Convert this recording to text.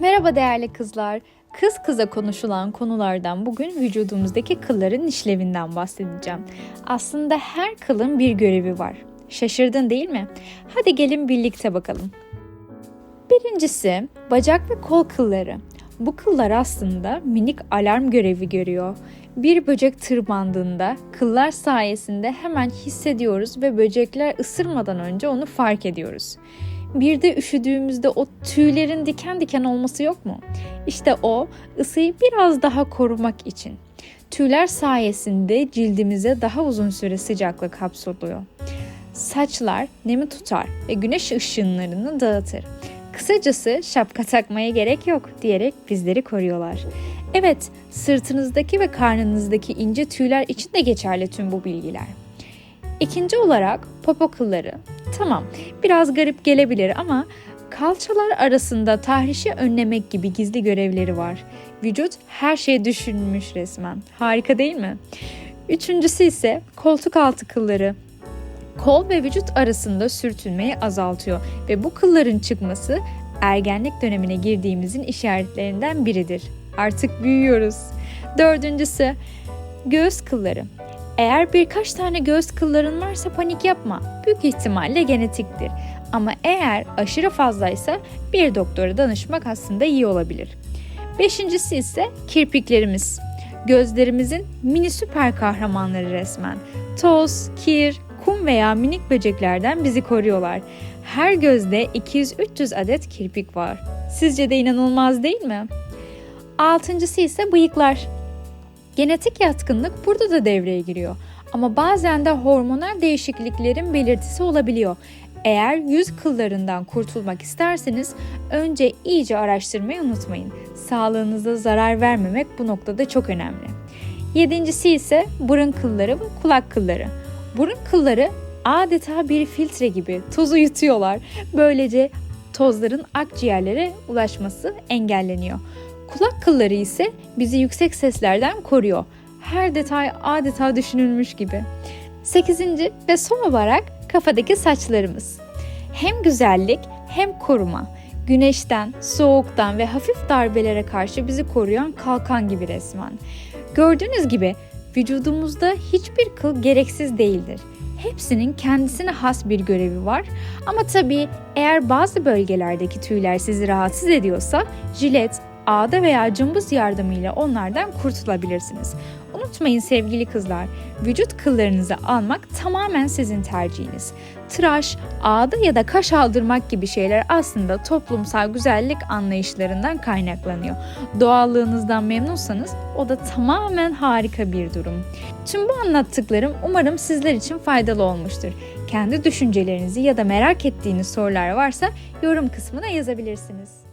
Merhaba değerli kızlar. Kız kıza konuşulan konulardan bugün vücudumuzdaki kılların işlevinden bahsedeceğim. Aslında her kılın bir görevi var. Şaşırdın değil mi? Hadi gelin birlikte bakalım. Birincisi bacak ve kol kılları. Bu kıllar aslında minik alarm görevi görüyor. Bir böcek tırmandığında kıllar sayesinde hemen hissediyoruz ve böcekler ısırmadan önce onu fark ediyoruz. Bir de üşüdüğümüzde o tüylerin diken diken olması yok mu? İşte o ısıyı biraz daha korumak için. Tüyler sayesinde cildimize daha uzun süre sıcaklık hapsoluyor. Saçlar nemi tutar ve güneş ışınlarını dağıtır. Kısacası şapka takmaya gerek yok diyerek bizleri koruyorlar. Evet, sırtınızdaki ve karnınızdaki ince tüyler için de geçerli tüm bu bilgiler. İkinci olarak popo kılları. Tamam, biraz garip gelebilir ama kalçalar arasında tahrişi önlemek gibi gizli görevleri var. Vücut her şeyi düşünmüş resmen. Harika değil mi? Üçüncüsü ise koltuk altı kılları. Kol ve vücut arasında sürtünmeyi azaltıyor ve bu kılların çıkması ergenlik dönemine girdiğimizin işaretlerinden biridir. Artık büyüyoruz. Dördüncüsü göğüs kılları. Eğer birkaç tane göğüs kılların varsa panik yapma. Büyük ihtimalle genetiktir. Ama eğer aşırı fazlaysa bir doktora danışmak aslında iyi olabilir. Beşincisi ise kirpiklerimiz. Gözlerimizin mini süper kahramanları resmen. Toz, kir, kum veya minik böceklerden bizi koruyorlar. Her gözde 200-300 adet kirpik var. Sizce de inanılmaz değil mi? Altıncısı ise bıyıklar. Genetik yatkınlık burada da devreye giriyor. Ama bazen de hormonal değişikliklerin belirtisi olabiliyor. Eğer yüz kıllarından kurtulmak isterseniz önce iyice araştırmayı unutmayın. Sağlığınıza zarar vermemek bu noktada çok önemli. Yedincisi ise burun kılları ve kulak kılları. Burun kılları adeta bir filtre gibi tozu yutuyorlar. Böylece tozların akciğerlere ulaşması engelleniyor. Kulak kılları ise bizi yüksek seslerden koruyor. Her detay adeta düşünülmüş gibi. Sekizinci ve son olarak kafadaki saçlarımız. Hem güzellik hem koruma. Güneşten, soğuktan ve hafif darbelere karşı bizi koruyan kalkan gibi resmen. Gördüğünüz gibi vücudumuzda hiçbir kıl gereksiz değildir. Hepsinin kendisine has bir görevi var. Ama tabii eğer bazı bölgelerdeki tüyler sizi rahatsız ediyorsa jilet, ağda veya cımbız yardımıyla onlardan kurtulabilirsiniz. Unutmayın sevgili kızlar, vücut kıllarınızı almak tamamen sizin tercihiniz. Tıraş, ağda ya da kaş aldırmak gibi şeyler aslında toplumsal güzellik anlayışlarından kaynaklanıyor. Doğallığınızdan memnunsanız o da tamamen harika bir durum. Tüm bu anlattıklarım umarım sizler için faydalı olmuştur. Kendi düşüncelerinizi ya da merak ettiğiniz sorular varsa yorum kısmına yazabilirsiniz.